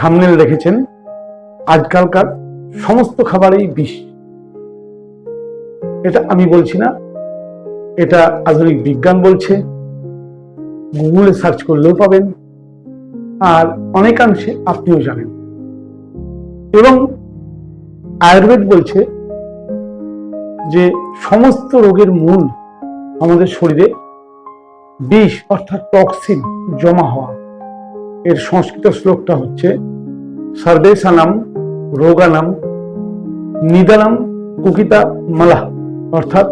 Thumbnail রেখেছেন। আজকালকার সমস্ত খাবারেই বিষ। এটা আমি বলছি না, এটা আধুনিক বিজ্ঞান বলছে। গুগলে সার্চ করলেও পাবেন। আর অনেকাংশে আপনিও জানেন। এবং আয়ুর্বেদ বলছে যে সমস্ত রোগের মূল আমাদের শরীরে বিষ অর্থাৎ টক্সিন জমা হওয়া। এর সংস্কৃত শ্লোকটা হচ্ছে সর্বেশানাম রোগানাম নিদানাম কুকিতা মালা। অর্থাৎ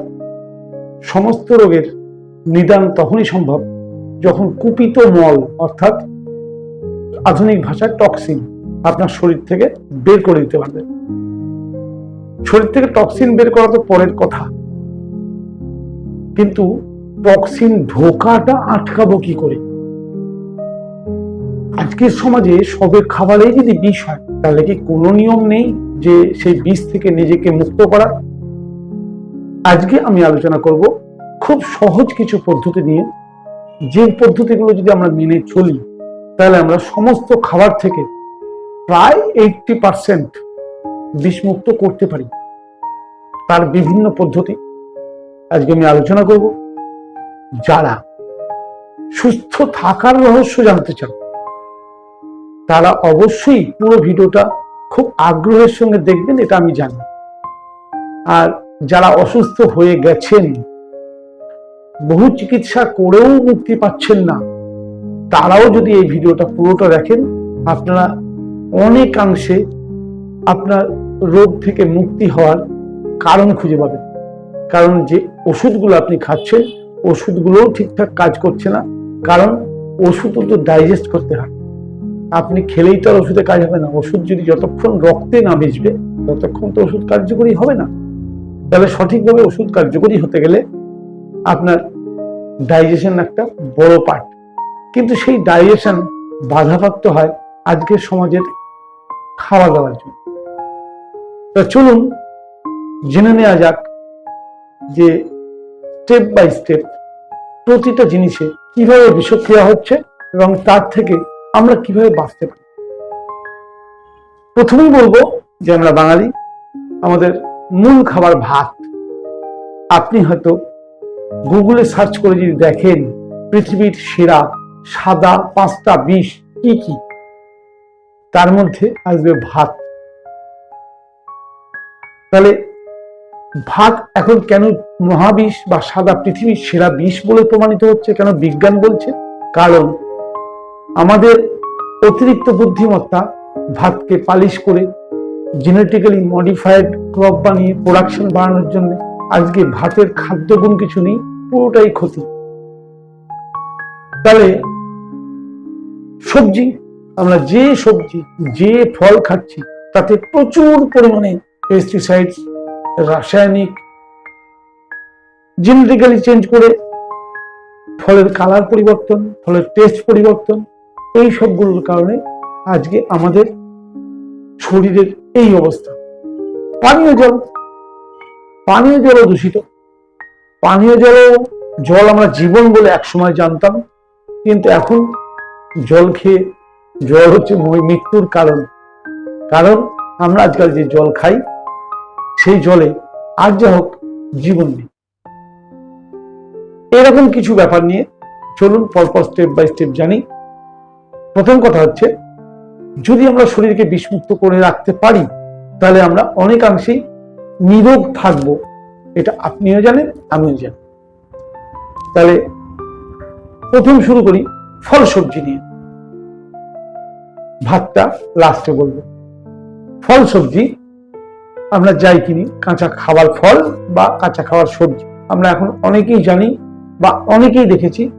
সমস্ত রোগের নিদান তখনই সম্ভব যখন কুপিত মল, অর্থাৎ আধুনিক ভাষায় টক্সিন আপনার শরীর থেকে বের করে দিতে পারবে। শরীর থেকে টক্সিন বের করা তো পরের কথা। কিন্তু টক্সিন ঢোকাটা আটকাবো কি করে? আজকের সমাজে সবের খাবারেই যদি বিষ হয়, তাহলে কি কোনো নিয়ম নেই যে সেই বিষ থেকে নিজেকে মুক্ত করার আজকে আমি আলোচনা করব খুব সহজ কিছু পদ্ধতি নিয়ে। যে পদ্ধতিগুলো যদি আমরা মেনে চলি, তাহলে আমরা সমস্ত খাবার থেকে প্রায় এইটটি পার্সেন্ট বিষমুক্ত করতে পারি। তার বিভিন্ন পদ্ধতি আজকে আমি আলোচনা করব। যারা সুস্থ থাকার রহস্য জানতে চান তারা অবশ্যই পুরো ভিডিওটা খুব আগ্রহের সঙ্গে দেখবেন, এটা আমি জানি। আর যারা অসুস্থ হয়ে গেছেন, বহু চিকিৎসা করেও মুক্তি পাচ্ছেন না, তারাও যদি এই ভিডিওটা পুরোটা দেখেন, আপনারা অনেকাংশে আপনার রোগ থেকে মুক্তি হওয়ার কারণ খুঁজে পাবেন। কারণ যে ওষুধগুলো আপনি খাচ্ছেন, ওষুধগুলোও ঠিকঠাক কাজ করছে না, কারণ ওষুধ তো ডাইজেস্ট করতে হয়। আপনি খেলেই তো আর ওষুধে কাজ হবে না। ওষুধ যদি যতক্ষণ রক্তে না বেচবে ততক্ষণ তো ওষুধ কার্যকরী হবে না। তাহলে সঠিকভাবে ওষুধ কার্যকরী হতে গেলে আপনার ডাইজেশন একটা বড় পার্ট কিন্তু সেই ডাইজেশন বাধাপ্রাপ্ত হয় আজকের সমাজের খাওয়া দাওয়ার জন্য। তা চলুন, জেনে নেওয়া যাক যে স্টেপ বাই স্টেপ প্রতিটা জিনিসে কীভাবে বিষক্রিয়া হচ্ছে এবং তার থেকে আমরা কীভাবে বাঁচতে পারি? প্রথমেই বলব যে আমরা বাঙালি, আমাদের মূল খাবার ভাত। আপনি হয়তো গুগলে সার্চ করে যদি দেখেন পৃথিবীর সেরা সাদা পাঁচটা বিষ কি কি, তার মধ্যে আসবে ভাত। তাহলে ভাত এখন কেন মহাবিষ বা সাদা পৃথিবীর সেরা বিষ বলে প্রমাণিত হচ্ছে? কেন বিজ্ঞান বলছে? কারণ আমাদের অতিরিক্ত বুদ্ধিমত্তা ভাতকে পালিশ করে জেনেটিক্যালি মডিফাইড ক্রপ বানিয়ে প্রোডাকশন বাড়ানোর জন্য আজকে ভাতের খাদ্যগুণ কিছু নেই, পুরোটাই ক্ষতি। তাহলে সবজি, আমরা যে সবজি, যে ফল খাচ্ছি, তাতে প্রচুর পরিমাণে পেস্টিসাইডস রাসায়নিক জেনেটিক্যালি চেঞ্জ করে ফলের কালার পরিবর্তন, ফলের টেস্ট পরিবর্তন এই সবগুলোর কারণে আজকে আমাদের শরীরের এই অবস্থা। পানীয় জল, পানীয় জলও দূষিত। পানীয় জলও জল আমরা জীবন বলে একসময় জানতাম, কিন্তু এখন জল খেয়ে জল হচ্ছে মৃত্যুর কারণ। কারণ আমরা আজকাল যে জল খাই, সেই জলে আর যা হোক জীবন নেই। এরকম কিছু ব্যাপার নিয়ে চলুন পরপর স্টেপ বাই স্টেপ জানি। প্রথম কথা হচ্ছে, যদি আমরা শরীরকে বিষমুক্ত করে রাখতে পারি, তাহলে আমরা অনেকাংশেই নিরোগ থাকব। এটা আপনিও জানেন, আমিও জানি। তাহলে প্রথম শুরু করি ফল সবজি নিয়ে। ভাতটা লাস্টে বলব। ফল সবজি আমরা যাই কিনি কাঁচা খাবার ফল বা কাঁচা খাওয়ার সবজি। আমরা এখন অনেকেই জানি বা অনেকেই দেখেছি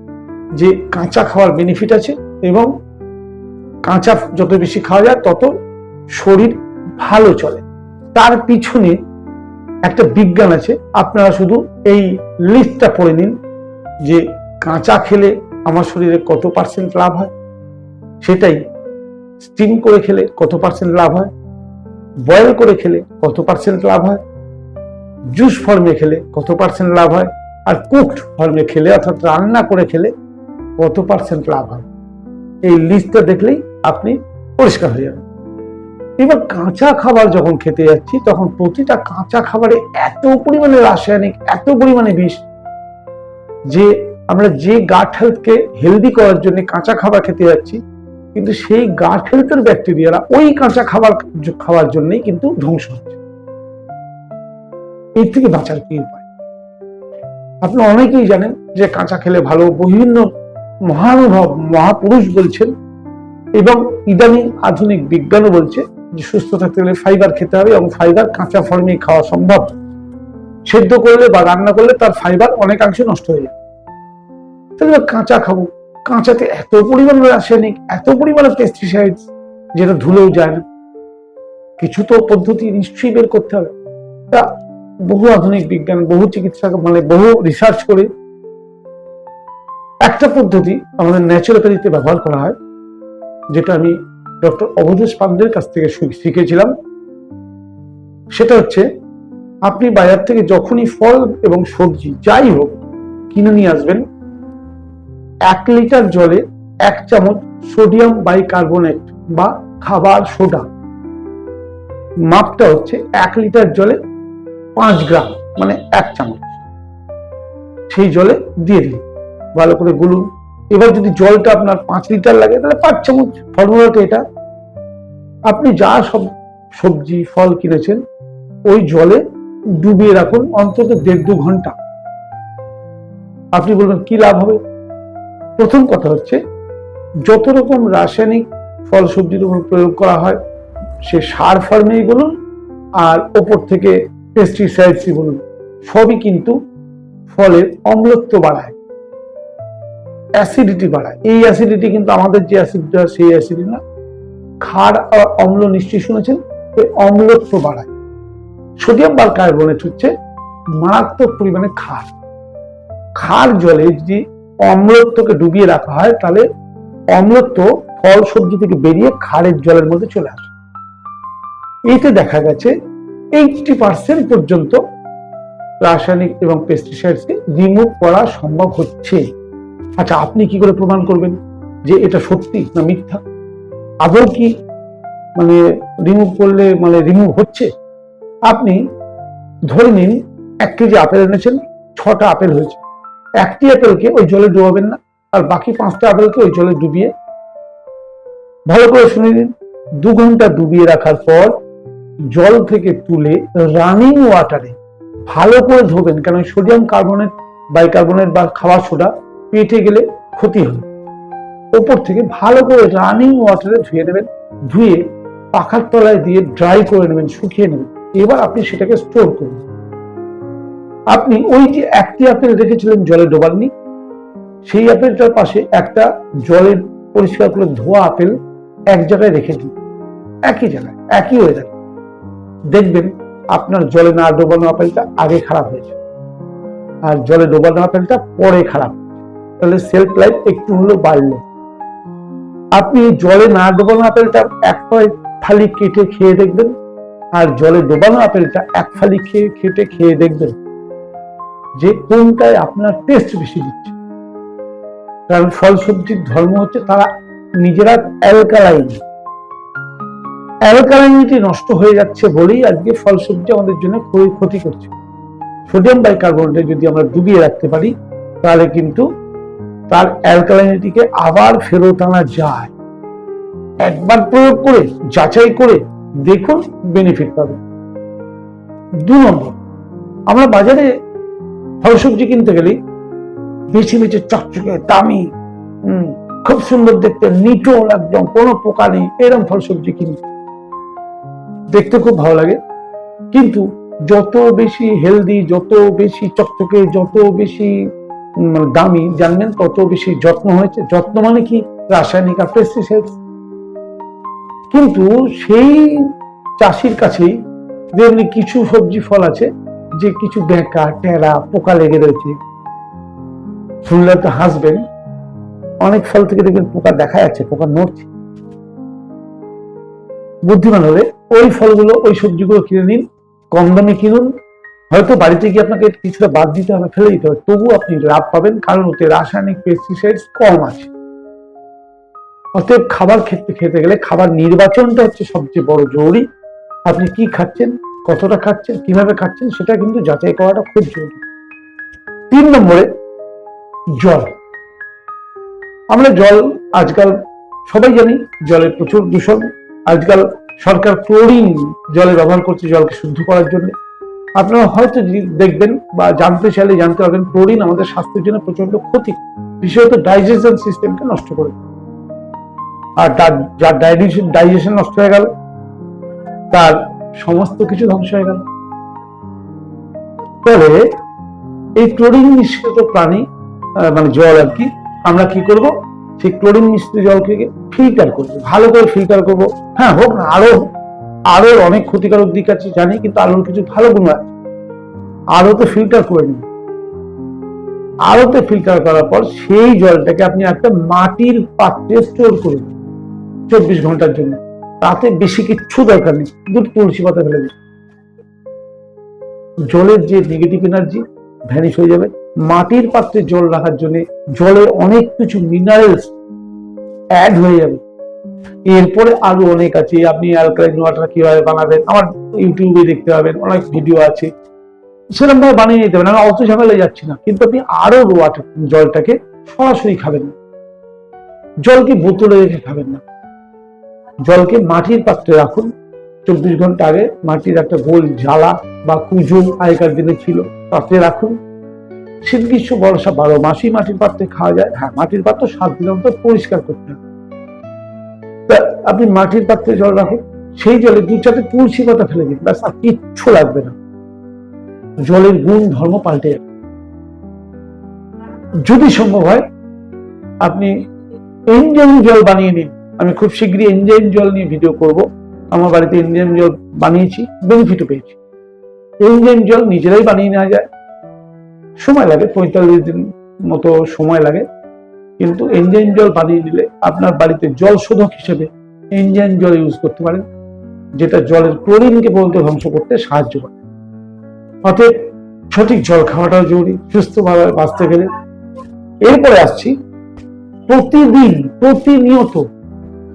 যে কাঁচা খাওয়ার বেনিফিট আছে এবং কাঁচা যত বেশি খাওয়া যায়, তত শরীর ভালো চলে। তার পিছনে একটা বিজ্ঞান আছে, আপনারা শুধু এই লিস্টটা পড়ে নিন যে কাঁচা খেলে আমার শরীরে কত পার্সেন্ট লাভ হয়, সেটাই স্টিম করে খেলে কত পার্সেন্ট লাভ হয় বয়েল করে খেলে কত পার্সেন্ট লাভ হয় জুস ফর্মে খেলে কত পার্সেন্ট লাভ হয়, আর কুকড ফর্মে খেলে অর্থাৎ রান্না করে খেলে কত পার্সেন্ট লাভ হয়। এই লিস্টটা দেখলেই আপনি পরিষ্কার হয়ে যাবে এবার কাঁচা খাবার যখন খেতে যাচ্ছি, তখন প্রতিটা কাঁচা খাবারে এত পরিমাণে রাসায়নিক, এত পরিমাণে বিষ যে আমরা যে গাট হেলথকে হেলদি করার জন্য কাঁচা খাবার খেতে যাচ্ছি, কিন্তু সেই গাট হেলথের ব্যাকটেরিয়ারা ওই কাঁচা খাবার খাওয়ার জন্যই কিন্তু ধ্বংস হচ্ছে। এর থেকে বাঁচার কি উপায়? আপনি অনেকেই জানেন যে কাঁচা খেলে ভালো, বিভিন্ন মহানুভব, মহাপুরুষ বলছেন এবং ইদানিং আধুনিক বিজ্ঞানও বলছে যে সুস্থ থাকতে গেলে ফাইবার খেতে হবে এবং ফাইবার কাঁচা ফর্মে খাওয়া সম্ভব। সেদ্ধ করলে বা রান্না করলে তার ফাইবার অনেকাংশে নষ্ট হয়ে যায়। তাহলে কাঁচা খাব। কাঁচাতে এত পরিমাণ রাসায়নিক, এত পরিমাণে পেস্টিসাইড যেটা ধুলেও যায় না। কিছু তো পদ্ধতি নিশ্চয়ই বের করতে হবে। তা বহু আধুনিক বিজ্ঞান, বহু চিকিৎসা মানে বহু রিসার্চ করে একটা পদ্ধতি আমাদের ন্যাচুরোপ্যাথিতে ব্যবহার করা হয়। যেটা আমি ডক্টর অবধেশ পান্ডের কাছ থেকে শিখেছিলাম, সেটা হচ্ছে আপনি বাজার থেকে যখনই ফল এবং সবজি যাই হোক কিনে নিয়ে আসবেন, এক লিটার জলে এক চামচ সোডিয়াম বাইকার্বনেট বা খাবার সোডা। মাপটা হচ্ছে এক লিটার জলে পাঁচ গ্রাম মানে এক চামচ। সেই জলে দিয়ে দিন। ভালো করে গুলুন। এবার যদি জলটা আপনার পাঁচ লিটার লাগে, তাহলে পাঁচ চামচ ফর্মুলাটা এটা। আপনি যা সব সবজি, ফল কিনেছেন, ওই জলে ডুবিয়ে রাখুন অন্তত দেড় দু ঘণ্টা। আপনি বলবেন, কি লাভ হবে? প্রথম কথা হচ্ছে, যত রকম রাসায়নিক ফল সবজির উপর প্রয়োগ করা হয়, সে সার ফার্মেই বলুন, আর ওপর থেকে পেস্টিসাইডসই বলুন, সবই কিন্তু ফলের অম্লত্ব বাড়ায়। অ্যাসিডিটি বাড়ায়। এই অ্যাসিডিটি কিন্তু আমাদের যে অ্যাসিডটা সেই অ্যাসিডিটি না। ক্ষার আর অম্ল নিশ্চয়ই শুনেছেন? ওই অম্লত্ব বাড়ায়। সোডিয়াম বা কার্বনেট হচ্ছে মারাত্মক পরিমাণে ক্ষার। ক্ষার জলে যদি অম্লত্বকে ডুবিয়ে রাখা হয়, তাহলে অম্লত্ব ফল সবজি থেকে বেরিয়ে ক্ষারের জলের মধ্যে চলে আসে। এতে দেখা গেছে এইটি পার্সেন্ট পর্যন্ত রাসায়নিক এবং পেস্টিসাইডসকে রিমুভ করা সম্ভব হচ্ছে। আচ্ছা আপনি কি করে প্রমাণ করবেন যে এটা সত্যি না মিথ্যা? আদৌ কি মানে রিমুভ করলে মানে রিমুভ হচ্ছে? আপনি ধরে নিন, এক কেজি আপেল এনেছেন, ছটা আপেল হয়েছে। একটি আপেলকে ওই জলে ডুবাবেন না, আর বাকি পাঁচটা আপেলকে ওই জলে ডুবিয়ে ভালো করে শুনে নিন। দু ঘণ্টা ডুবিয়ে রাখার পর জল থেকে তুলে রানিং ওয়াটারে ভালো করে ধোবেন কেন সোডিয়াম কার্বনেট বাইকার্বনেট বা খাওয়া সোডা পেটে গেলে ক্ষতি হয়। ওপর থেকে ভালো করে রানিং ওয়াটারে ধুয়ে নেবেন, ধুয়ে পাখার তলায় দিয়ে ড্রাই করে নেবেন, শুকিয়ে নেবেন। এবার আপনি সেটাকে স্টোর করুন। আপনি ওই যে একটি আপেল রেখেছিলেন জলে ডোবাননি, সেই আপেলটার পাশে একটা জলের পরিষ্কার করে ধোয়া আপেল এক জায়গায় রেখে দিন। একই জায়গায়, একই ওয়েদার দেখবেন আপনার জলে না ডোবানো আপেলটা আগে খারাপ হয়েছে। আর জলে ডোবানো আপেলটা পরে খারাপ। তাহলে সেলফ লাইফ একটু হলেও বাড়লো। আপনি জলে না ডোবানো আপেলটা এক ফালি কেটে খেয়ে দেখবেন, আর জলে ডোবানো আপেলটা এক ফালি খেয়ে কেটে খেয়ে দেখবেন যে কোনটায় আপনার টেস্ট বেশি দিচ্ছে। কারণ ফল সবজির ধর্ম হচ্ছে তারা নিজেরা অ্যালকালাইন অ্যালকালাইনিটি নষ্ট হয়ে যাচ্ছে বলেই আজকে ফল সবজি আমাদের জন্য খুবই ক্ষতি করছে। সোডিয়াম বাইকার্বনেটে যদি আমরা ডুবিয়ে রাখতে পারি, তাহলে কিন্তু তার অ্যালকালাইনিটিকে আবার ফেরত আনা যায়। একবার প্রয়োগ করে, যাচাই করে দেখুন বেনিফিট পাবে। দু নম্বর, আমরা বাজারে ফল সবজি কিনতে গেলে বেছে বেছে চকচকে, দামি খুব সুন্দর দেখতে নিটোল একদম, কোনো পোকা নেই এরকম ফল সবজি কিনি। দেখতে খুব ভালো লাগে। কিন্তু যত বেশি হেলদি যত বেশি চকচকে, যত বেশি দামি, জানবেন তত বেশি যত্ন হয়েছে। যত্ন মানে কি? রাসায়নিক আর পেস্টিসাইড কিন্তু সেই চাষির কাছেই যেমনি কিছু সবজি ফল আছে, যে কিছু বেঁকা টেরা পোকা লেগে রয়েছে, শুনলে তো হাসবেন, অনেক ফল থেকে দেখবেন পোকা দেখা যাচ্ছে, পোকা নড়ছে। বুদ্ধিমান হলে ওই ফলগুলো, ওই সবজিগুলো কিনে নিন, কম দামে কিনুন হয়তো বাড়িতে গিয়ে আপনাকে কিছুটা বাদ দিতে হবে, ফেলে দিতে হবে। তবু আপনি লাভ পাবেন, কারণ ওতে রাসায়নিক পেস্টিসাইডস কম আছে। অতএব খাবার খেতে খেতে গেলে খাবার নির্বাচনটা হচ্ছে সবচেয়ে বড় জরুরি। আপনি কি খাচ্ছেন, কতটা খাচ্ছেন, কীভাবে খাচ্ছেন, সেটা কিন্তু যাচাই করাটা খুব জরুরি। তিন নম্বরে, জল। আমরা জল আজকাল সবাই জানি জলের প্রচুর দূষণ। আজকাল সরকার ক্লোরিন জলে ব্যবহার করছে জলকে শুদ্ধ করার জন্য। আপনারা হয়তো দেখবেন বা জানতে চাইলে জানতে পারবেন, ক্লোরিন আমাদের স্বাস্থ্যের জন্য প্রচণ্ড ক্ষতি। বিশেষত ডাইজেশন সিস্টেমকে নষ্ট করে আর যার ডাইজেশন নষ্ট হয়ে গেল, তার সমস্ত কিছু ধ্বংস হয়ে গেল। তবে এই ক্লোরিন মিশ্রিত প্রাণী মানে জল আর কি, আমরা কি করব? সেই ক্লোরিন মিশ্রিত জলকে ফিল্টার করব। ভালো করে ফিল্টার করব। হ্যাঁ হোক না, আরও আরও অনেক ক্ষতিকারক দিক আছে, জানি, কিন্তু আলোর কিছু ভালো গুণ আছে। আলোতে ফিল্টার করে নিন। আলোতে ফিল্টার করার পর সেই জলটাকে আপনি একটা মাটির পাত্রে স্টোর করুন চব্বিশ ঘণ্টার জন্য। তাতে বেশি কিচ্ছু দরকার নেই দুটো তুলসী পাতা ফেলে দিন। জলের যে নেগেটিভ এনার্জি ভ্যানিশ হয়ে যাবে। মাটির পাত্রে জল রাখার জন্য জলে অনেক কিছু মিনারেলস অ্যাড হয়ে যাবে। এরপরে আরও অনেক আছে। আপনি অ্যালকালাইন ওয়াটার কীভাবে বানাবেন? আমার ইউটিউবে দেখতে পাবেন, অনেক ভিডিও আছে। সেরকম ভাবে বানিয়ে নিতে পারেন, আমি অত ঝামেলায় যাচ্ছি না। কিন্তু আপনি আরও ওয়াটার জলটাকে সরাসরি খাবেন না। জলকে বোতলে রেখে খাবেন না। জলকে মাটির পাত্রে রাখুন। চব্বিশ ঘণ্টা আগে মাটির একটা গোল জ্বালা বা কুজো আগেকার দিনে ছিল পাত্রে রাখুন। শীত গ্রীষ্ম, বর্ষা বারো মাসই মাটির পাত্রে খাওয়া যায়। হ্যাঁ মাটির পাত্র সাত দিন অন্তর পরিষ্কার করতে হবে। আপনি মাটির পাত্রে জল রাখুন, সেই জলে দু চারটে তুলসী পাতা ফেলে দিন, ব্যাস, আর কিচ্ছু লাগবে না। জলের গুণ, ধর্ম পাল্টে যাবে। যদি সম্ভব হয়, আপনি এনজাইম জল বানিয়ে নিন। আমি খুব শীঘ্রই এনজাইম জল নিয়ে ভিডিও করব। আমার বাড়িতে এনজাইম জল বানিয়েছি বেনিফিটও পেয়েছি। এনজাইম জল নিজেরাই বানিয়ে নেওয়া যায়। সময় লাগে, পঁয়তাল্লিশ দিন মতো সময় লাগে। কিন্তু এনজাইম জল বানিয়ে নিলে আপনার বাড়িতে জল শোধক হিসেবে এনজাইম জল ইউজ করতে পারেন, যেটা জলের ক্লোরিনকে পর্যন্ত ধ্বংস করতে সাহায্য করে। অতএব সঠিক জল খাওয়াটাও জরুরি, সুস্থভাবে বাঁচতে গেলে। এরপরে আসছি, প্রতিদিন, প্রতিনিয়ত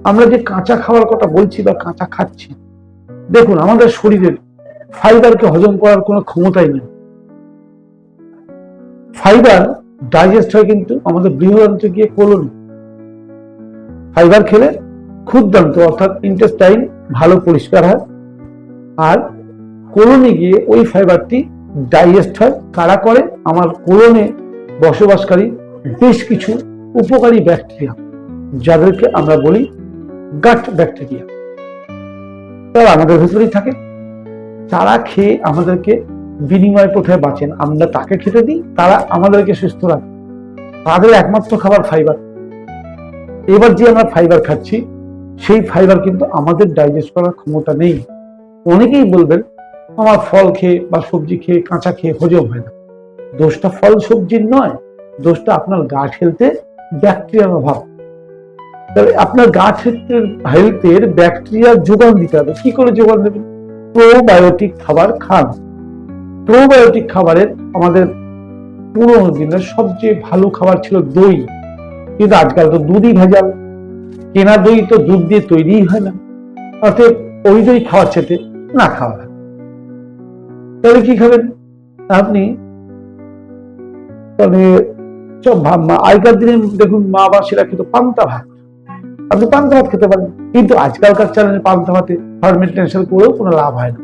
আমরা যে কাঁচা খাওয়ার কথা বলছি বা কাঁচা খাচ্ছি, দেখুন, আমাদের শরীরের ফাইবারকে হজম করার কোনো ক্ষমতাই নেই। ফাইবার ডাইজেস্ট হয় কিন্তু আমাদের বৃহদান্তে গিয়ে কোলনে। ফাইবার খেলে ক্ষুদ্রান্ত অর্থাৎ ইন্টেস্টাইন ভালো পরিষ্কার হয়। আর কোলনে গিয়ে ওই ফাইবারটি ডাইজেস্ট হয়। কারা করে? আমার কোলনে বসবাসকারী বেশ কিছু উপকারী ব্যাকটেরিয়া, যাদেরকে আমরা বলি গাট ব্যাকটেরিয়া তারা আমাদের ভেতরেই থাকে। তারা খেয়ে আমাদেরকে বিনিময় প্রথায় বাঁচেন। আমরা তাকে খেতে দিই, তারা আমাদেরকে সুস্থ রাখে। তাদের একমাত্র খাবার ফাইবার এবার যে আমরা ফাইবার খাচ্ছি, সেই ফাইবার কিন্তু আমাদের ডাইজেস্ট করার ক্ষমতা নেই। অনেকেই বলবেন, আমার ফল খেয়ে বা সবজি খেয়ে কাঁচা খেয়ে হজম হয় না। দোষটা ফল সবজির নয়, দোষটা আপনার গাট হেলতে ব্যাকটেরিয়ার অভাব। তাহলে আপনার গাট হেলথের হেলথের ব্যাকটেরিয়ার যোগান দিতে হবে। কি করে যোগান দেবেন? প্রোবায়োটিক খাবার খান। প্রোবায়োটিক খাবারের আমাদের পুরোনো দিনের সবচেয়ে ভালো খাবার ছিল দই। কিন্তু আজকাল তো দুধই ভেজাল। কেনা দই তো দুধ দিয়ে তৈরিই হয় না। অর্থাৎ ওই দই খাওয়ার চেতে না খাওয়া। তাহলে কি খাবেন? আপনি মা- আগেকার দিনে দেখুন মা বাসীরা খেত পান্তা ভাত। আপনি পান্তা ভাত খেতে পারেন। কিন্তু আজকালকার চ্যানেলে পান্তা ভাতে ফার্মেন্টেশন করেও কোনো লাভ হয় না।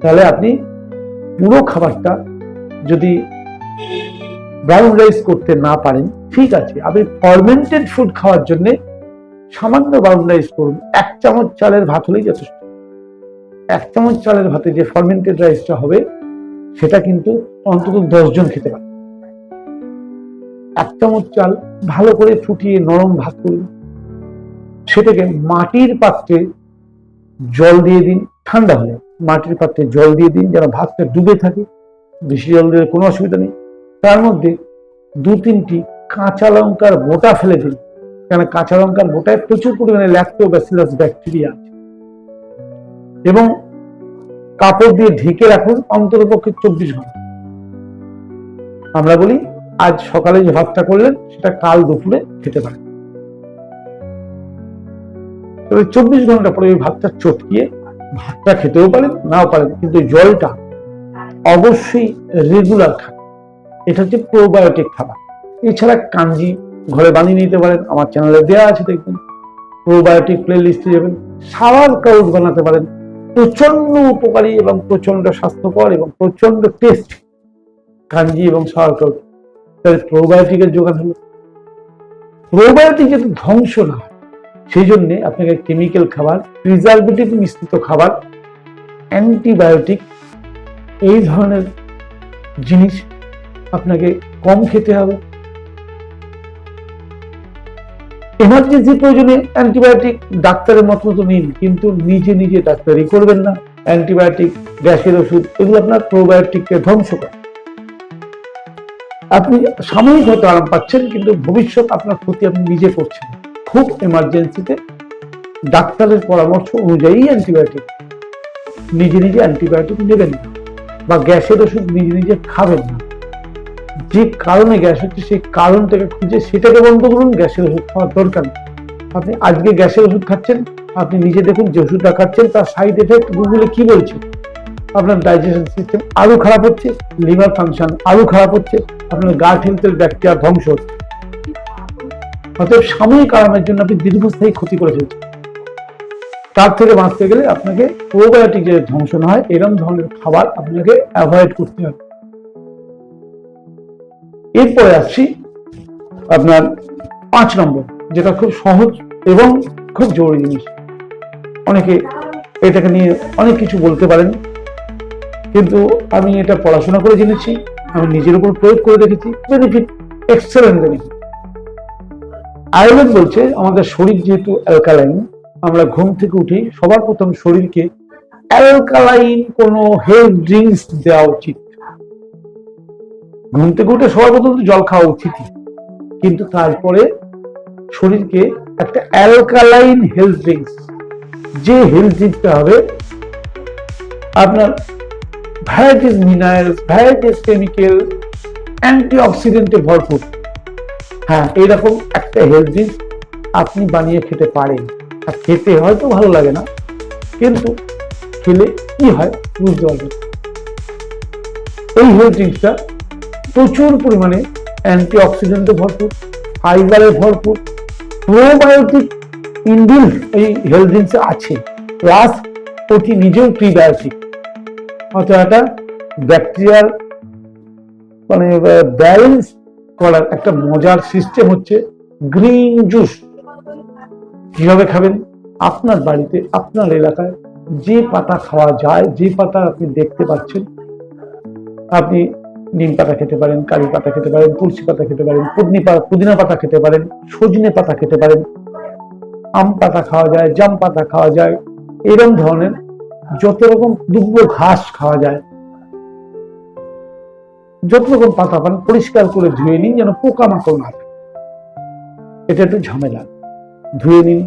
তাহলে আপনি পুরো খাবারটা যদি ব্রাউন রাইস করতে না পারেন, ঠিক আছে, আপনি ফরমেন্টেড ফুড খাওয়ার জন্য সামান্য ব্রাউন রাইস করুন। এক চামচ চালের ভাত হলেই যথেষ্ট। এক চামচ চালের ভাতে যে ফরমেন্টেড রাইসটা হবে, সেটা কিন্তু অন্তত দশজন খেতে পারে এক চামচ চাল ভালো করে ফুটিয়ে নরম ভাত করুন। সেটাকে মাটির পাত্রে জল দিয়ে দিন, ঠান্ডা হলে। মাটির পাত্রে জল দিয়ে দিন, যেন ভাতটা ডুবে থাকে, বেশি জল দিলে কোনো অসুবিধা নেই। তার মধ্যে দু তিনটি কাঁচা লঙ্কার বোটা ফেলে দিন। কেন কাঁচা লঙ্কার বোটায় প্রচুর পরিমাণে ল্যাক্টোব্যাসিলাস ব্যাকটেরিয়া আছে। এবং কাপড় দিয়ে ঢেকে রাখুন অন্ততপক্ষে চব্বিশ ঘণ্টা। আমরা বলি, আজ সকালে যে ভাতটা করলেন, সেটা কাল দুপুরে খেতে পারেন। তবে চব্বিশ ঘণ্টা পরে ওই ভাতটা চটকিয়ে ভাতটা খেতেও পারেন, নাও পারেন, কিন্তু জলটা অবশ্যই রেগুলার খান। এটা হচ্ছে প্রোবায়োটিক খাবার। এছাড়া কাঞ্জি ঘরে বানিয়ে নিতে পারেন, আমার চ্যানেলে দেওয়া আছে দেখবেন প্রোবায়োটিক প্লে লিস্টে যাবেন, সাওয়ার কাউট বানাতে পারেন। প্রচণ্ড উপকারী এবং প্রচণ্ড স্বাস্থ্যকর এবং প্রচণ্ড টেস্ট কাঞ্জি এবং সাওয়ার কাউট তাহলে প্রোবায়োটিকের যোগান হলো। প্রোবায়োটিক যাতে ধ্বংস না হয় সেই জন্যে আপনাকে কেমিক্যাল খাবার প্রিজারভেটিভ মিশ্রিত খাবার অ্যান্টিবায়োটিক এই ধরনের জিনিস আপনাকে কম খেতে হবে। এমার্জেন্সি প্রয়োজনে অ্যান্টিবায়োটিক ডাক্তারের মত মতো নিন, কিন্তু নিজে নিজে ডাক্তারি করবেন না। অ্যান্টিবায়োটিক গ্যাসের ওষুধ, এগুলো আপনার প্রোবায়োটিককে ধ্বংস করে। আপনি সাময়িক হয়তো আরাম পাচ্ছেন, কিন্তু ভবিষ্যৎ আপনার ক্ষতি আপনি নিজে করছেন খুব এমার্জেন্সিতে ডাক্তারের পরামর্শ অনুযায়ী অ্যান্টিবায়োটিক নিজে নিজে অ্যান্টিবায়োটিক নেবেন না বা গ্যাসের ওষুধ নিজে নিজে খাবেন না। যে কারণে গ্যাস হচ্ছে, সেই কারণটাকে খুঁজে সেটাকে বন্ধ করুন, গ্যাসের ওষুধ খাওয়ার দরকার আপনি আজকে গ্যাসের ওষুধ খাচ্ছেন, আপনি নিজে দেখুন যে ওষুধটা খাচ্ছেন, তার সাইড এফেক্ট গুগলে কি বলছে? আপনার ডাইজেশন সিস্টেম আরও খারাপ হচ্ছে লিভার ফাংশন আরও খারাপ হচ্ছে, আপনার গার্ড হেলথের ব্যাকটেরিয়া ধ্বংস হচ্ছে। অতএব সাময়িক আরামের জন্য আপনি দীর্ঘস্থায়ী ক্ষতি করে ফেলছেন তার থেকে বাঁচতে গেলে আপনাকে প্রোবায়োটিক যে ধ্বংস না হয় এরকম ধরনের খাবার আপনাকে অ্যাভয়েড করতে হবে। এরপরে আসছি আপনার পাঁচ নম্বর, যেটা খুব সহজ এবং খুব জরুরি জিনিস। অনেকে এটাকে নিয়ে অনেক কিছু বলতে পারেন, কিন্তু আমি এটা পড়াশোনা করে জেনেছি, আমি নিজের উপর প্রয়োগ করে দেখেছি বেনিফিট এক্সেলেন্ট বেনিফিট আয়ুর্বেদ বলছে, আমাদের শরীর যেহেতু অ্যালকালাইন আমরা ঘুম থেকে উঠি সবার প্রথম শরীরকে অ্যালকালাইন কোনো হেলথ ড্রিঙ্কস দেওয়া উচিত ঘুম থেকে উঠে সবার প্রথম জল খাওয়া উচিতই। কিন্তু তারপরে শরীরকে একটা অ্যালকালাইন হেলথ ড্রিঙ্কস যে হেলথ ড্রিঙ্কসটা হবে, আপনার ভ্যারাইটিস মিনারেলস ভ্যারাইটিস কেমিক্যাল অ্যান্টিঅক্সিডেন্টে ভরপুর। হ্যাঁ এইরকম একটা হেলথ ড্রিঙ্কস আপনি বানিয়ে খেতে পারেন। আর খেতে হয়তো ভালো লাগে না, কিন্তু খেলে কি হয় বুঝতে পারবেন। এই হেলথ ড্রিঙ্কসটা প্রচুর পরিমাণে অ্যান্টি অ্যান্টিঅক্সিডেন্টে ভরপুর ফাইবারে ভরপুর প্রোবায়োটিক ইন্ডিল এই হেলথ ড্রিঙ্কসে আছে। প্লাস ওটি নিজেও প্রিবায়োটিক অর্থাৎ একটা ব্যাকটেরিয়ার মানে ব্যালেন্স করার একটা মজার সিস্টেম হচ্ছে গ্রিন জুস কীভাবে খাবেন? আপনার বাড়িতে, আপনার এলাকায় যে পাতা খাওয়া যায়, যে পাতা আপনি দেখতে পাচ্ছেন, আপনি নিম পাতা খেতে পারেন, কারি পাতা খেতে পারেন, তুলসী পাতা খেতে পারেন, পুদিনা পাতা পুদিনা পাতা খেতে পারেন, সজনে পাতা খেতে পারেন, আম পাতা খাওয়া যায়, জাম পাতা খাওয়া যায় এরকম ধরনের যত রকম দুব্ব ঘাস খাওয়া যায় যত রকম পাতা পান, পরিষ্কার করে ধুয়ে নিন, যেন পোকামাকড় না এটা একটু ঝামেলা। ধুয়ে নিন,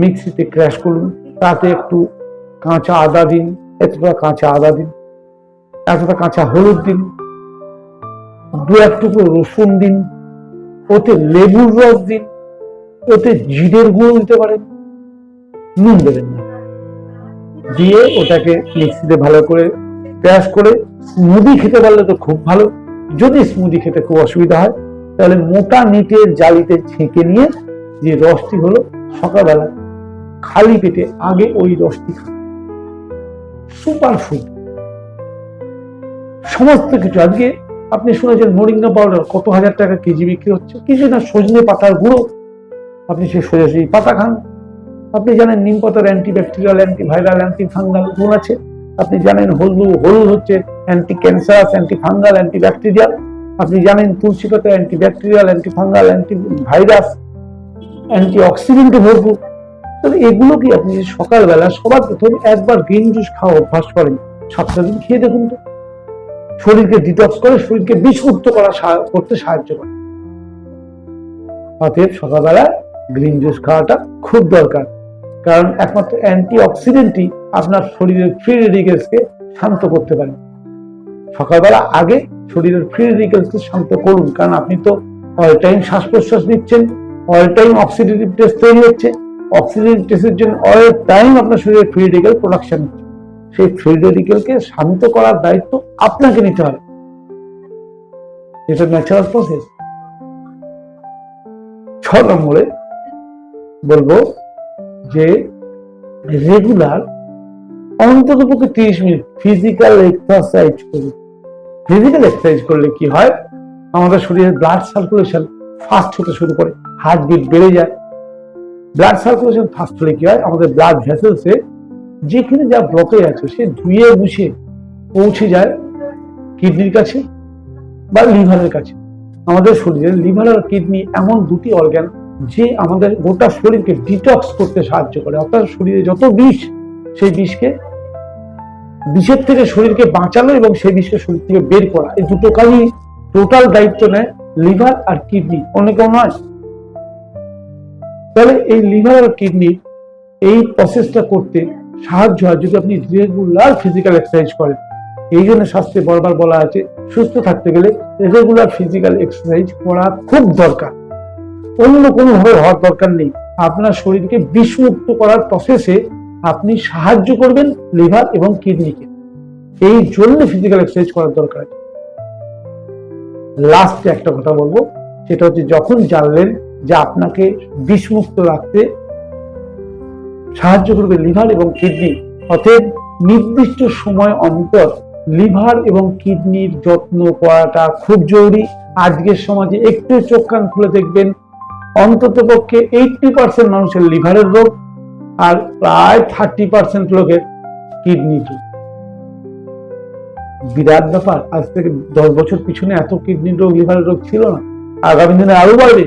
মিক্সিতে ক্র্যাশ করুন, তাতে একটু কাঁচা আদা দিন, এতটা কাঁচা আদা দিন, এতটা কাঁচা হলুদ দিন, দু এক টুকরো রসুন দিন, ওতে লেবুর রস দিন, ওতে জিরের গুঁড়ো দিতে পারেন, নুন দেবেন না। দিয়ে ওটাকে মিক্সিতে ভালো করে ক্র্যাশ করে স্মুদি খেতে পারলে তো খুব ভালো। যদি স্মুদি খেতে খুব অসুবিধা হয়, তাহলে মোটা নিটের জালিতে ছেঁকে নিয়ে যে রসটি হলো সকালবেলা খালি পেটে আগে ওই রসটি খান। সুপার ফুড সমস্ত কিছু। আজকে আপনি শুনেছেন মোরিঙ্গা পাউডার কত হাজার টাকা কেজি বিক্রি হচ্ছে? কিছু না, সজনে পাতার গুঁড়ো। আপনি সেই সোজাসুজি পাতা খান। আপনি জানেন নিম পাতার anti bacterial anti viral anti fungal গুণ আছে। আপনি জানেন হলুদ হলুদ হচ্ছে anti cancer anti fungal anti bacterial আপনি জানেন তুলসী পাতা anti bacterial anti fungal anti virus anti অক্সিডেন্টে ভরপুর। তাহলে এগুলো কি আপনি সকালবেলা সবার প্রথম একবার গ্রিন জুস খাওয়া অভ্যাস করেন, সাতটা দিন খেয়ে দেখুন তো। শরীরকে ডিটক্স করে শরীরকে বিষমুক্ত করা করতে সাহায্য করে। অতএব সকালবেলা গ্রিন জুস খাওয়াটা খুব দরকার। কারণ একমাত্র অ্যান্টি অক্সিডেন্টই আপনার শরীরের ফ্রি রেডিকেলসকে শান্ত করতে পারে। সকালবেলা আগে শরীরের ফ্রি রেডিকেলসকে শান্ত করুন, কারণ আপনি তো অল টাইম শ্বাস প্রশ্বাস নিচ্ছেন অল টাইম অক্সিডেটিভ টেস্ট তৈরি হচ্ছে। অক্সিজেন টেস্টের জন্য অল টাইম আপনার শরীরে ফ্রি রেডিকেল প্রোডাকশন হচ্ছে। সেই ফ্রি রেডিকেলকে শান্ত করার দায়িত্ব আপনাকে নিতে হবে। এটা ন্যাচারাল প্রসেস ছ নম্বরে বলব যে রেগুলার অন্তত পক্ষে তিরিশ মিনিট ফিজিক্যাল এক্সারসাইজ করুন। ফিজিক্যাল এক্সারসাইজ করলে কি হয়? আমাদের শরীরের ব্লাড সার্কুলেশন ফাস্ট হতে শুরু করে হার্ট বিট বেড়ে যায়। ব্লাড সার্কুলেশন ফাস্ট হলে কি হয়? আমাদের ব্লাড ভেসেলসে যেখানে যা ব্লকেজ আছে, সে ধুয়ে মুছে পৌঁছে যায় কিডনির কাছে বা লিভারের কাছে। আমাদের শরীরে লিভার আর কিডনি এমন দুটি অর্গান যে আমাদের গোটা শরীরকে ডিটক্স করতে সাহায্য করে, অর্থাৎ শরীরে যত বিষ, সেই বিষকে, বিষের থেকে শরীরকে বাঁচানো এবং সেই বিষকে শরীর থেকে বের করা, এই দুটো কাজই টোটাল দায়িত্ব নেয় লিভার আর কিডনি অন্য কেউ নয়। তাহলে এই লিভার আর কিডনি এই প্রসেসটা করতে সাহায্য হয়, যদি আপনি রেগুলার ফিজিক্যাল এক্সারসাইজ করেন। এই জন্য শাস্ত্রে বারবার বলা আছে, সুস্থ থাকতে গেলে রেগুলার ফিজিক্যাল এক্সারসাইজ করা খুব দরকার। অন্য কোনো ভাবে হওয়ার দরকার নেই। আপনার শরীরকে বিষমুক্ত করার প্রসেসে আপনি সাহায্য করবেন লিভার এবং কিডনিকে এই জন্য ফিজিক্যাল এক্সারসাইজ করার দরকার। আছে লাস্টে একটা কথা বলব, সেটা হচ্ছে যখন জানলেন যে আপনাকে বিষমুক্ত রাখতে সাহায্য করবে লিভার এবং কিডনি অতএব নির্দিষ্ট সময় অন্তর লিভার এবং কিডনির যত্ন করাটা খুব জরুরি। আজকের সমাজে একটু চোখ কান খুলে দেখবেন অন্তত পক্ষে এইটটি পার্সেন্ট মানুষের লিভারের রোগ আর প্রায় থার্টি পার্সেন্ট লোকের কিডনি রোগ বিরাট ব্যাপার, আজ থেকে দশ বছর পিছনে এত কিডনি রোগ, লিভারের রোগ ছিল না। আগামী দিনে আরও বাড়বে।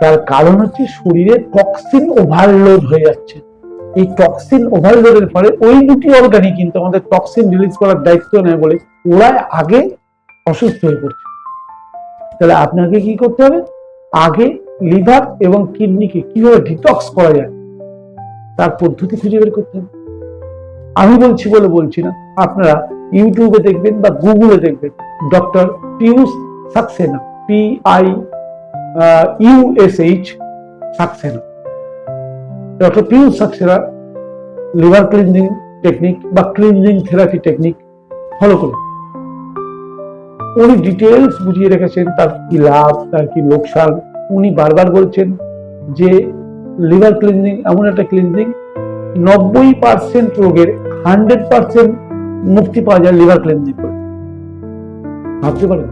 তার কারণ হচ্ছে শরীরে টক্সিন ওভারলোড হয়ে যাচ্ছে। এই টক্সিন ওভারলোডের ফলে ওই দুটি অর্গানই কিন্তু আমাদের টক্সিন রিলিজ করার দায়িত্ব নেয় বলে ওরা আগে অসুস্থ হয়ে পড়ছে। তাহলে আপনাকে কি করতে হবে? আগে, লিভার এবং কিডনিকে কীভাবে ডিটক্স করা যায়, তার পদ্ধতি খুঁজে বের করতে হবে। আমি বলছি বলে বলছি না, আপনারা ইউটিউবে দেখবেন বা গুগলে দেখবেন, doctor Piyush Saxena P I U S H Saxena. Doctor Piyush Saxena, liver cleansing technique বা ক্লিনজিং থেরাপি টেকনিক ফলো করুন। উনি ডিটেলস বুঝিয়ে রেখেছেন, তার কি লাভ, তার কি লোকসান। উনি বারবার বলছেন যে লিভার ক্লিনজিং এমন একটা ক্লিনজিং নব্বই পার্সেন্ট রোগের হান্ড্রেড পার্সেন্ট মুক্তি পাওয়া যায় লিভার ক্লিনজিং করে। ভাবতে পারেন।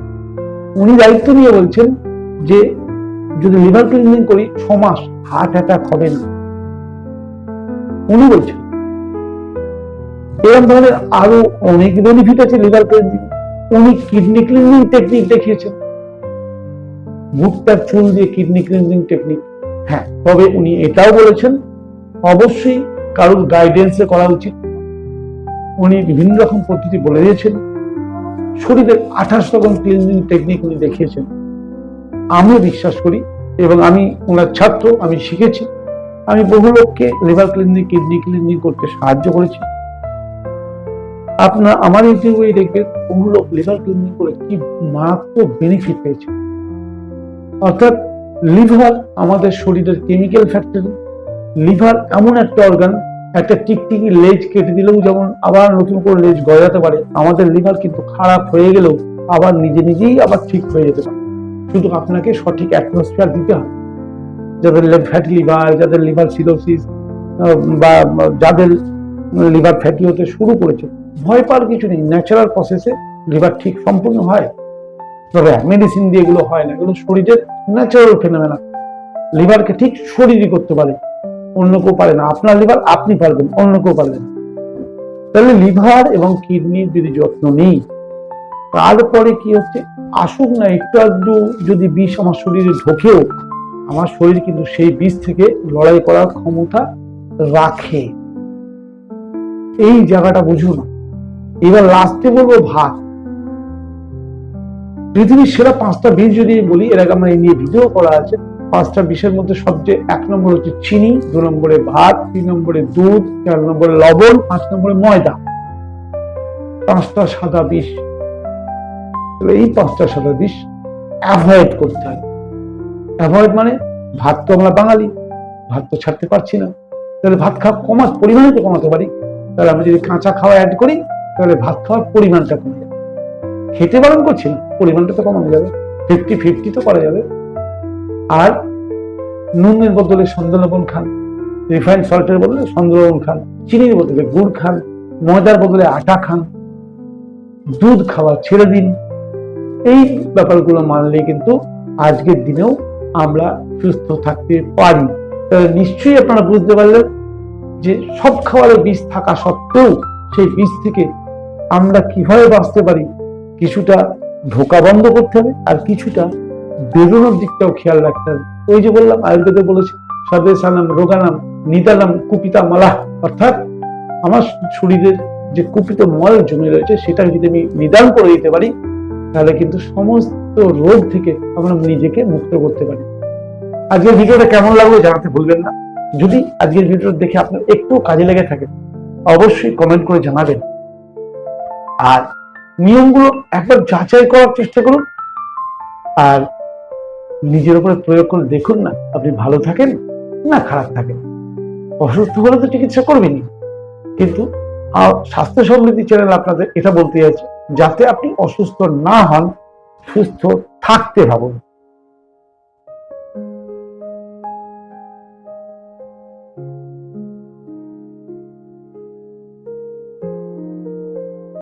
উনি দায়িত্ব নিয়ে বলছেন যে যদি লিভার ক্লিনজিং করি ছ মাস হার্ট অ্যাটাক হবে না। উনি বলছেন। এরকম ধরনের আরও অনেক বেনিফিট আছে লিভার ক্লিনজিং উনি কিডনি ক্লিনজিং টেকনিক দেখিয়েছেন ভুট্টার চুল দিয়ে কিডনি ক্লিনজিং টেকনিক হ্যাঁ তবে উনি এটাও বলেছেন, অবশ্যই কারোর গাইডেন্সে করা উচিত। উনি বিভিন্ন রকম পদ্ধতি বলে দিয়েছেন। শরীরের আঠাশ রকম ক্লিনজিং টেকনিক উনি দেখিয়েছেন। আমিও বিশ্বাস করি, এবং আমি ওনার ছাত্র, আমি শিখেছি। আমি বহু লোককে লিভার ক্লিনজিং কিডনি ক্লিনজিং করতে সাহায্য করেছি। আপনার আমার ইউটিউবে দেখবেন বহু লোক লিভার ক্লিনজিং করে কি মারাত্মক বেনিফিট পেয়েছে। অর্থাৎ লিভার আমাদের শরীরের কেমিক্যাল ফ্যাক্টরি লিভার এমন একটা অর্গান একটা টিকটিকি লেজ কেটে দিলেও যেমন আবার নতুন করে লেজ গজাতে পারে, আমাদের লিভার কিন্তু খারাপ হয়ে গেলেও আবার নিজে নিজেই আবার ঠিক হয়ে যেতে পারে। শুধু আপনাকে সঠিক অ্যাটমসফিয়ার দিতে হবে। যাদের ফ্যাটি লিভার যাদের লিভার সিরোসিস বা যাদের লিভার ফ্যাটি হতে শুরু করেছে ভয় পাওয়ার কিছু নেই। ন্যাচারাল প্রসেসে লিভার ঠিক সম্পূর্ণ হয়। তবে মেডিসিন দিয়ে এগুলো হয় না। এগুলো শরীরের ন্যাচারাল ফেনোমেনা লিভারকে ঠিক শরীরই করতে পারে। অন্য কেউ পারে না। আপনার লিভার আপনি পারবেন, অন্য কেউ পারবেন তাহলে লিভার এবং কিডনির যদি যত্ন নেই, তারপরে কি হচ্ছে? আসুক না, একটু আধটু যদি বিষ আমার শরীরে ঢোকেও, আমার শরীর কিন্তু সেই বিষ থেকে লড়াই করার ক্ষমতা রাখে। এই জায়গাটা বুঝুন। এবার লাস্টে বলব ভাত। পৃথিবীর সেরা পাঁচটা বীজ যদি বলি, এর আগে আমার নিয়ে ভিডিও করা আছে। পাঁচটা বিষের মধ্যে সবচেয়ে এক নম্বর হচ্ছে চিনি, দু নম্বরে ভাত, তিন নম্বরে দুধ, চার নম্বরে লবণ, পাঁচ নম্বরে ময়দা। পাঁচটা সাদা বিষ এই পাঁচটা সাদা বিষ অ্যাভয়েড করতে হয়। অ্যাভয়েড মানে ভাত তো আমরা বাঙালি, ভাত তো ছাড়তে পারছি না। তাহলে ভাত খাওয়া কমা, পরিমাণে তো কমাতে পারি। তাহলে আমি যদি কাঁচা খাওয়া অ্যাড করি তাহলে ভাত খাওয়ার পরিমাণটা কমে যাবে। খেতে বারণ করছি না পরিমাণটা তো কমানো যাবে। ফিফটি ফিফটি তো করা যাবে। আর নুনের বদলে সন্দেলবন খান রিফাইন্ড সল্টের বদলে সন্দেলবন খান, চিনির বদলে গুড় খান, ময়দার বদলে আটা খান, দুধ খাওয়া ছেড়ে দিন। এই ব্যাপারগুলো মানলে কিন্তু আজকের দিনেও আমরা সুস্থ থাকতে পারি। তাহলে নিশ্চয়ই আপনারা বুঝতে পারলেন যে সব খাবারে বিষ থাকা সত্ত্বেও সেই বিষ থেকে আমরা কীভাবে বাঁচতে পারি? কিছুটা ঢোকা বন্ধ করতে হবে আর কিছুটা বেরোনোর দিকটাও খেয়াল রাখতে হবে। ওই যে বললাম, আয়ুর্বেদে বলেছে সদেশানাম রোগানাম নিদানাম কুপিতা মালা অর্থাৎ আমার শরীরের যে কুপিত মল জমে রয়েছে, সেটা যদি আমি নিদান করে দিতে পারি, তাহলে কিন্তু সমস্ত রোগ থেকে আমরা নিজেকে মুক্ত করতে পারি। আজকের ভিডিওটা কেমন লাগল জানাতে ভুলবেন না। যদি আজকের ভিডিওটা দেখে আপনার একটু কাজে লেগে থাকে, অবশ্যই কমেন্ট করে জানাবেন। আর নিয়মগুলো একবার যাচাই করার চেষ্টা করুন। আর নিজের উপরে প্রয়োগ করে দেখুন না, আপনি ভালো থাকেন না খারাপ থাকেন। অসুস্থ হলে তো চিকিৎসা করবেনই। কিন্তু স্বাস্থ্য সমৃদ্ধি চ্যানেল আপনাদের এটা বলতে চাইছে, যাতে আপনি অসুস্থ না হন, সুস্থ থাকতে ভাবুন।